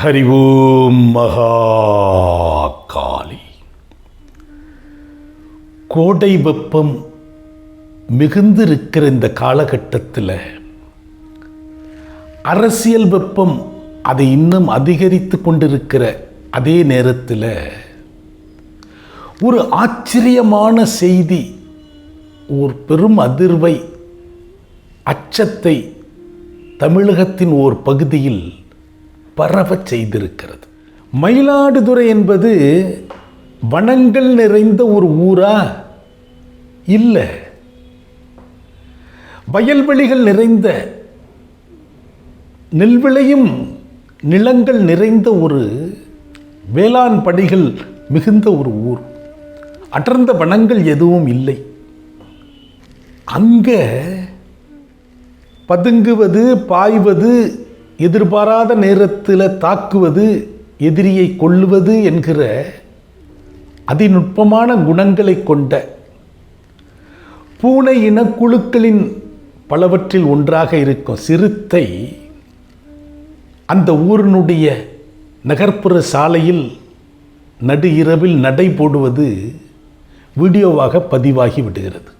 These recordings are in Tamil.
ஹரி ஓம் மகாகாளி. கோடை வெப்பம் மிகுந்திருக்கிற இந்த காலகட்டத்தில் அரசியல் வெப்பம் அதை இன்னும் அதிகரித்து கொண்டிருக்கிற அதே நேரத்தில் ஒரு ஆச்சரியமான செய்தி ஒரு பெரும் அதிர்வை அச்சத்தை தமிழகத்தின் ஓர் பகுதியில் பரவச் செய்திருக்கிறது. மயிலாடுதுறை என்பது வனங்கள் நிறைந்த ஒரு ஊரா? இல்லை. வயல்வெளிகள் நிறைந்த நெல் விளையும் நிலங்கள் நிறைந்த ஒரு வேளாண் பணிகள் மிகுந்த ஒரு ஊர். அடர்ந்த வனங்கள் எதுவும் இல்லை. அங்கே பதுங்குவது பாய்வது எதிர்பாராத நேரத்தில் தாக்குவது எதிரியை கொள்ளுவது என்கிற அதிநுட்பமான குணங்களை கொண்ட பூனை இனக்குழுக்களின் பலவற்றில் ஒன்றாக இருக்கும் சிறுத்தை அந்த ஊரினுடைய நகர்ப்புற சாலையில் நடு இரவில் நடை போடுவது வீடியோவாக பதிவாகி விடுகிறது.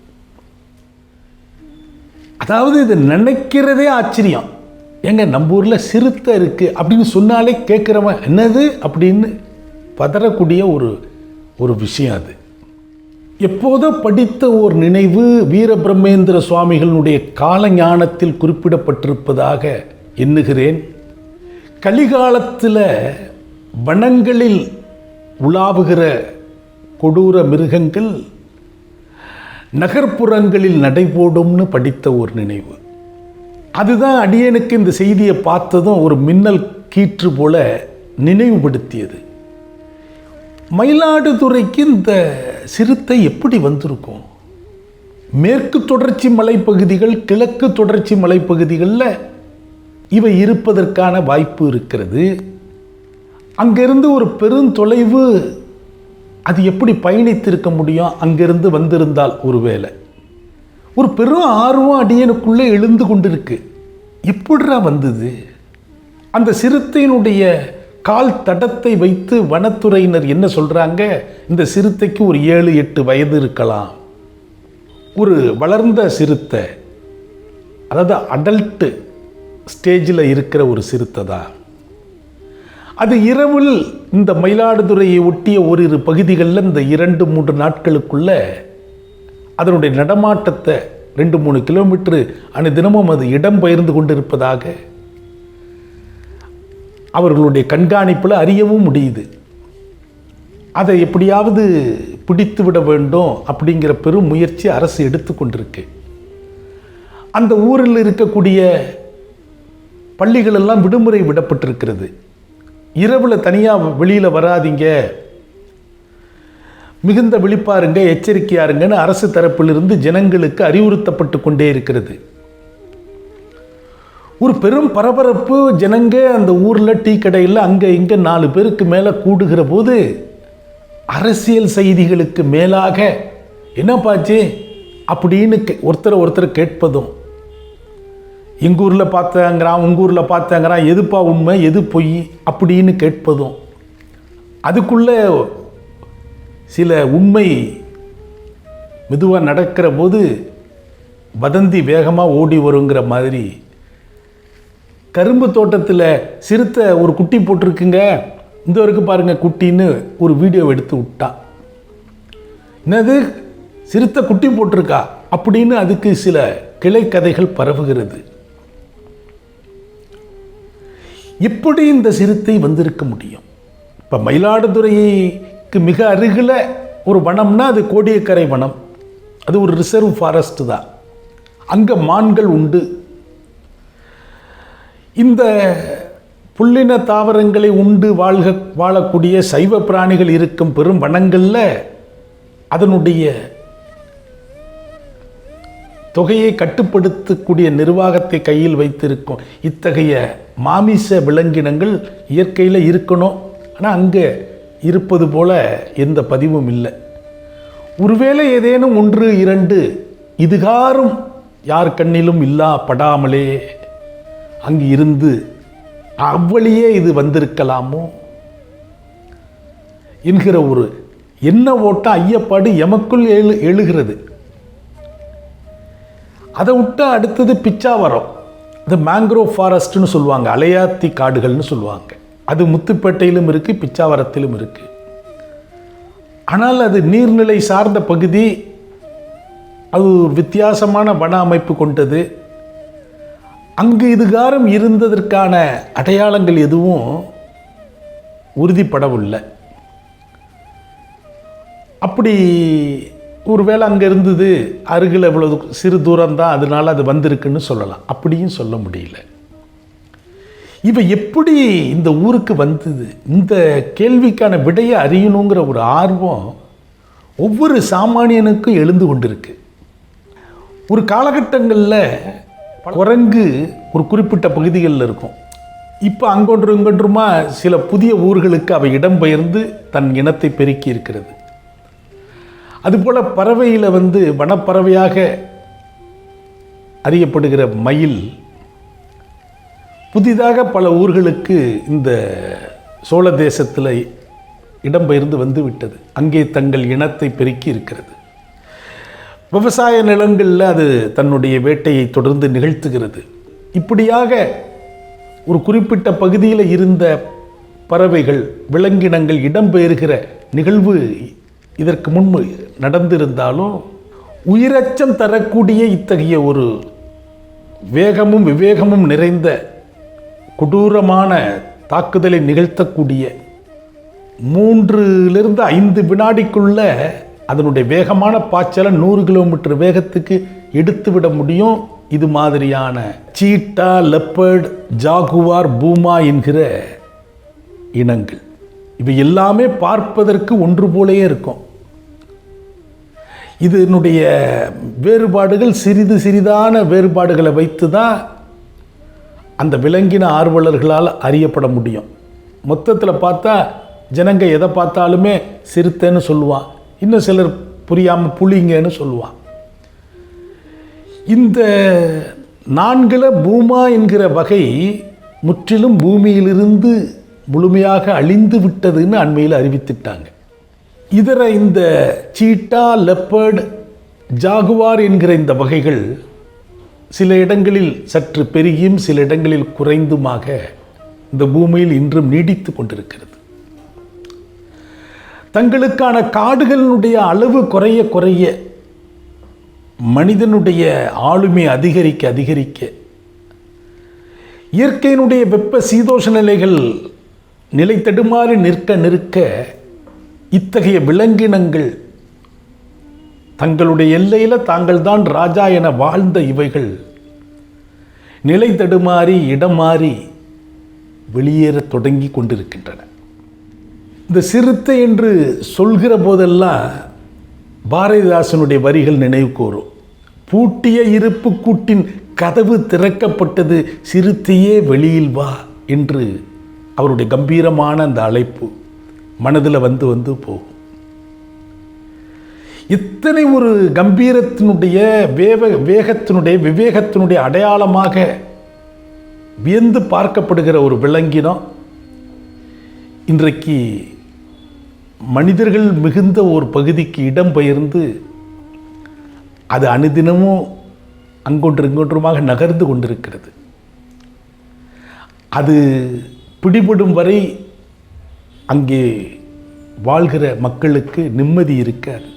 அதாவது இது நினைக்கிறதே ஆச்சரியம். எங்க நம்ம ஊரில் சிறுத்தை இருக்குது அப்படின்னு சொன்னாலே கேட்குறவன் என்னது அப்படின்னு பதறக்கூடிய ஒரு ஒரு விஷயம் அது. எப்போதோ படித்த ஒரு நினைவு வீரபிரம்மேந்திர சுவாமிகளுடைய கால ஞானத்தில் குறிப்பிடப்பட்டிருப்பதாக எண்ணுகிறேன். கலிகாலத்தில் வனங்களில் உலாவுகிற கொடூர மிருகங்கள் நகர்ப்புறங்களில் நடைபோடும்னு படித்த ஒரு நினைவு. அதுதான் அடியனுக்கு இந்த செய்தியை பார்த்ததும் ஒரு மின்னல் கீற்று போல நினைவுபடுத்தியது. மயிலாடுதுறைக்கு இந்த சிறுத்தை எப்படி வந்திருக்கும்? மேற்கு தொடர்ச்சி மலைப்பகுதிகள் கிழக்கு தொடர்ச்சி மலைப்பகுதிகளில் இவை இருப்பதற்கான வாய்ப்பு இருக்கிறது. அங்கிருந்து ஒரு பெருந்தொலைவு அது எப்படி பயணித்திருக்க முடியும்? அங்கிருந்து வந்திருந்தால் ஒருவேளை. ஒரு பெரும் ஆர்வம் அடியனுக்குள்ளே எழுந்து கொண்டிருக்கு. எப்படிரா வந்தது? அந்த சிறுத்தையினுடைய கால் தடத்தை வைத்து வனத்துறையினர் என்ன சொல்கிறாங்க இந்த சிறுத்தைக்கு ஒரு ஏழு எட்டு வயது இருக்கலாம். ஒரு வளர்ந்த சிறுத்தை அதாவது அடல்ட்டு ஸ்டேஜில் இருக்கிற ஒரு சிறுத்தை தான். அது இரவில் இந்த மயிலாடுதுறையை ஒட்டிய ஓரிரு பகுதிகளில் இந்த இரண்டு மூன்று நாட்களுக்குள்ளே அதனுடைய நடமாட்டத்தை ரெண்டு மூணு கிலோமீட்டரு அனு தினமும் அது இடம் பெயர்ந்து கொண்டிருப்பதாக அவர்களுடைய கண்காணிப்பில் அறியவும் முடியுது. அதை எப்படியாவது பிடித்து விட வேண்டும் அப்படிங்கிற பெரும் முயற்சி அரசு எடுத்து கொண்டிருக்கு. அந்த ஊரில் இருக்கக்கூடிய பள்ளிகளெல்லாம் விடுமுறை விடப்பட்டிருக்கிறது. இரவில் தனியாக வெளியில் வராதீங்க மிகுந்த விழிப்பாருங்க எச்சரிக்கையாருங்கன்னு அரசு தரப்பிலிருந்து ஜனங்களுக்கு அறிவுறுத்தப்பட்டு கொண்டே இருக்கிறது. ஒரு பெரும் பரபரப்பு ஜனங்க அந்த ஊரில் டீ கடையில் அங்கே இங்கே நாலு பேருக்கு மேலே கூடுகிற போது அரசியல் செய்திகளுக்கு மேலாக என்னப்பாச்சு அப்படின்னு கே- ஒருத்தரை ஒருத்தர் கேட்பதும் எங்கள் ஊரில் பார்த்தாங்கிறான் உங்கள் ஊரில் பார்த்தாங்கிறான் எதுப்பா உண்மை எது பொய்? அப்படின்னு கேட்பதும். அதுக்குள்ளே சில உண்மை மெதுவாக நடக்கிற போது வதந்தி வேகமாக ஓடி வருங்கிற மாதிரி. கரும்பு தோட்டத்தில் சிறுத்தை ஒரு குட்டி போட்டிருக்குங்க. இந்த வரைக்கும் பாருங்கள் குட்டின்னு ஒரு வீடியோ எடுத்து விட்டான் என்னது? சிறுத்தை குட்டி போட்டிருக்கா? அப்படின்னு அதுக்கு சில கிளை கதைகள் பரவுகிறது. எப்படி இந்த சிறுத்தை வந்திருக்க முடியும்? இப்போ மயிலாடுதுறையை மிக அருகில் ஒரு வனம்னா அது கோடியக்கரை வனம். அது ஒரு ரிசர்வ் ஃபாரஸ்ட் தான் அங்கே மான்கள் உண்டு. இந்த புல்லின தாவரங்களை உண்டு வாழ்க வாழக்கூடிய சைவ பிராணிகள் இருக்கும் பெரும் வனங்களில் அதனுடைய தொகையை கட்டுப்படுத்தக்கூடிய நிர்வாகத்தை கையில் வைத்திருக்கும் இத்தகைய மாமிச விலங்கினங்கள் இயற்கையில் இருக்கணும். ஆனால் அங்கே இருப்பது போல எந்த பதிவும் இல்லை. ஒருவேளை ஏதேனும் ஒன்று இரண்டு இதுகாரும் யார் கண்ணிலும் இல்லா படாமலே அங்கு இருந்து அவ்வழியே இது வந்திருக்கலாமோ? என்கிற ஒரு என்ன ஓட்டம் ஐயப்பாடு எமக்குள் எழு எழுகிறது. அதை விட்டா அடுத்தது பிச்சாவரம். இந்த மேங்க்ரோவ் ஃபாரஸ்ட்னு சொல்லுவாங்க அலையாத்தி காடுகள்னு சொல்லுவாங்க. அது முத்துப்பேட்டையிலும் இருக்குது பிச்சாவரத்திலும் இருக்குது ஆனால் அது நீர்நிலை சார்ந்த பகுதி அது ஒரு வித்தியாசமான வன அமைப்பு கொண்டது. அங்கு இதுகாரம் இருந்ததற்கான அடையாளங்கள் எதுவும் உறுதிப்படவில்லை. அப்படி ஒருவேளை அங்கே இருந்தது அருகில் இவ்வளவு சிறு தூரம் தான் அதனால அது வந்திருக்குன்னு சொல்லலாம். அப்படியும் சொல்ல முடியல. இவன் எப்படி இந்த ஊருக்கு வந்தது? இந்த கேள்விக்கான விடையை அறியணுங்கிற ஒரு ஆர்வம் ஒவ்வொரு சாமானியனுக்கும் எழுந்து கொண்டிருக்கு. ஒரு காலகட்டங்களில் குரங்கு ஒரு குறிப்பிட்ட பகுதிகளில் இருக்கும். இப்போ அங்கொன்று இங்கொன்றுமா சில புதிய ஊர்களுக்கு அவை இடம்பெயர்ந்து தன் இனத்தை பெருக்கி இருக்கிறது. அதுபோல் பறவையில் வந்து வனப்பறவையாக அறியப்படுகிற மயில் புதிதாக பல ஊர்களுக்கு இந்த சோழ தேசத்தில் இடம்பெயர்ந்து வந்து விட்டது அங்கே தங்கள் இனத்தை பெருக்கி இருக்கிறது. விவசாய நிலங்களில் அது தன்னுடைய வேட்டையை தொடர்ந்து நிகழ்த்துகிறது. இப்படியாக ஒரு குறிப்பிட்ட பகுதியில் இருந்த பறவைகள் விலங்கினங்கள் இடம்பெயர்கிற நிகழ்வு இதற்கு முன்பு நடந்திருந்தாலும் உயிரச்சம் தரக்கூடிய இத்தகைய ஒரு வேகமும் விவேகமும் நிறைந்த கொடூரமான தாக்குதலை நிகழ்த்தக்கூடிய மூன்றிலிருந்து ஐந்து வினாடிக்குள்ள அதனுடைய வேகமான பாய்ச்சலை நூறு கிலோமீட்டர் வேகத்துக்கு எடுத்து விட முடியும். இது மாதிரியான சீட்டா லெப்பர்ட் ஜாகுவார் பூமா என்கிற இனங்கள். இவை எல்லாமே பார்ப்பதற்கு ஒன்று போலேயே இருக்கும். இதனுடைய வேறுபாடுகள் சிறிது சிறிதான வேறுபாடுகளை வைத்து தான் அந்த விலங்கின ஆர்வலர்களால் அறியப்பட முடியும். மொத்தத்தில் பார்த்தா ஜனங்க எதை பார்த்தாலுமே சிறுத்தைன்னு சொல்லுவான் இன்னும் சிலர் புரியாமல் புளிங்கன்னு சொல்லுவான் இந்த நான்கில பூமா என்கிற வகை முற்றிலும் பூமியிலிருந்து முழுமையாக அழிந்து விட்டதுன்னு அண்மையில் அறிவித்துட்டாங்க. இதர இந்த சீட்டா லெப்பர்ட் ஜாகுவார் என்கிற இந்த வகைகள் சில இடங்களில் சற்று பெருகியும் சில இடங்களில் குறைந்துமாக இந்த பூமியில் இன்றும் நீடித்து கொண்டிருக்கிறது. தங்களுக்கான காடுகளினுடைய அளவு குறைய குறைய மனிதனுடைய ஆளுமை அதிகரிக்க அதிகரிக்க இயற்கையினுடைய வெப்ப சீதோஷ நிலைகள் நிலை தடுமாறி நிற்க நிற்க இத்தகைய விலங்கினங்கள் தங்களுடைய எல்லையில் தாங்கள் தான் ராஜா என வாழ்ந்த இவைகள். நிலை தடுமாறி இடம் மாறி வெளியேறத் தொடங்கி கொண்டிருக்கின்றன. இந்த சிறுத்தை என்று சொல்கிற போதெல்லாம் பாரதிதாசனுடைய வரிகள் நினைவு கூறும். பூட்டிய இருப்பு கூட்டின் கதவு திறக்கப்பட்டது சிறுத்தையே வெளியில் வா என்று அவருடைய கம்பீரமான அந்த அழைப்பு மனதில் வந்து வந்து போகும். இத்தனை ஒரு கம்பீரத்தினுடைய வேக வேகத்தினுடைய விவேகத்தினுடைய அடையாளமாக வியந்து பார்க்கப்படுகிற ஒரு விலங்கினம் இன்றைக்கு மனிதர்கள் மிகுந்த ஒரு பகுதிக்கு இடம் பெயர்ந்து அது அனுதினமும் அங்கொன்று இங்கொன்றுமாக நகர்ந்து கொண்டிருக்கிறது. அது பிடிபடும் வரை அங்கே வாழ்கிற மக்களுக்கு நிம்மதி இருக்காது.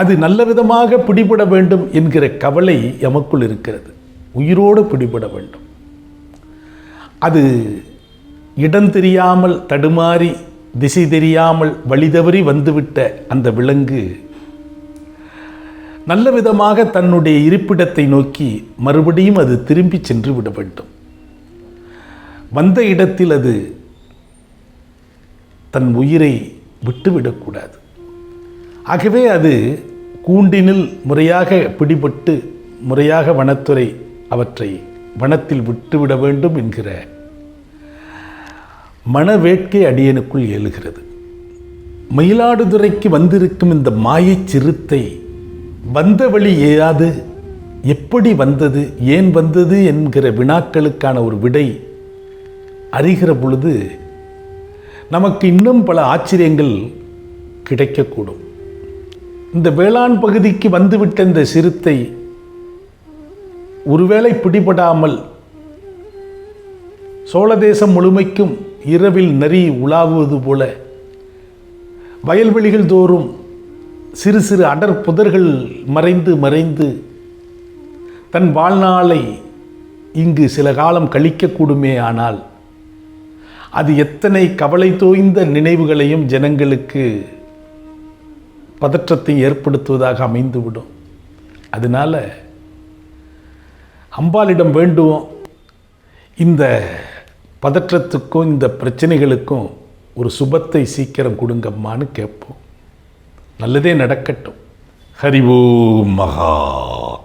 அது நல்ல விதமாக பிடிபட வேண்டும் என்கிற கவலை எமக்குள் இருக்கிறது. உயிரோடு பிடிபட வேண்டும். அது இடம் தெரியாமல் தடுமாறி திசை தெரியாமல் வழி தவறி வந்துவிட்ட அந்த விலங்கு நல்ல விதமாக தன்னுடைய இருப்பிடத்தை நோக்கி மறுபடியும் அது திரும்பி சென்று விட வேண்டும். வந்த இடத்தில் அது தன் உயிரை விட்டுவிடக்கூடாது ஆகவே அது கூண்டினில் முறையாக பிடிபட்டு முறையாக வனத்துறை அவற்றை வனத்தில் விட்டுவிட வேண்டும் என்கிற மனவேட்கை அடியனுக்குள் எழுகிறது. மயிலாடுதுறைக்கு வந்திருக்கும் இந்த மாயச் சிறுத்தை வந்த வழி ஏயாது? எப்படி வந்தது? ஏன் வந்தது? என்கிற வினாக்களுக்கான ஒரு விடை அறிகிற பொழுது நமக்கு இன்னும் பல ஆச்சரியங்கள் கிடைக்கக்கூடும். இந்த வேளாண் பகுதிக்கு வந்துவிட்ட இந்த சிறுத்தை ஒருவேளை பிடிபடாமல் சோழ தேசம் முழுமைக்கும் இரவில் நரி உலாவுவது போல வயல்வெளிகள் தோறும் சிறு சிறு அடர் புதர்கள் மறைந்து மறைந்து தன் வாழ்நாளை இங்கு சில காலம் கழிக்கக்கூடுமே ஆனால் அது எத்தனை கவலை தோய்ந்த நினைவுகளையும் ஜனங்களுக்கு பதற்றத்தை ஏற்படுத்துவதாக அமைந்துவிடும். அதனால அம்பாளிடம் வேண்டுவோம். இந்த பதற்றத்துக்கும் இந்த பிரச்சனைகளுக்கும் ஒரு சுபத்தை சீக்கிரம் கொடுங்கம்மான்னு கேட்போம். நல்லதே நடக்கட்டும். ஹரி ஓம் மகா.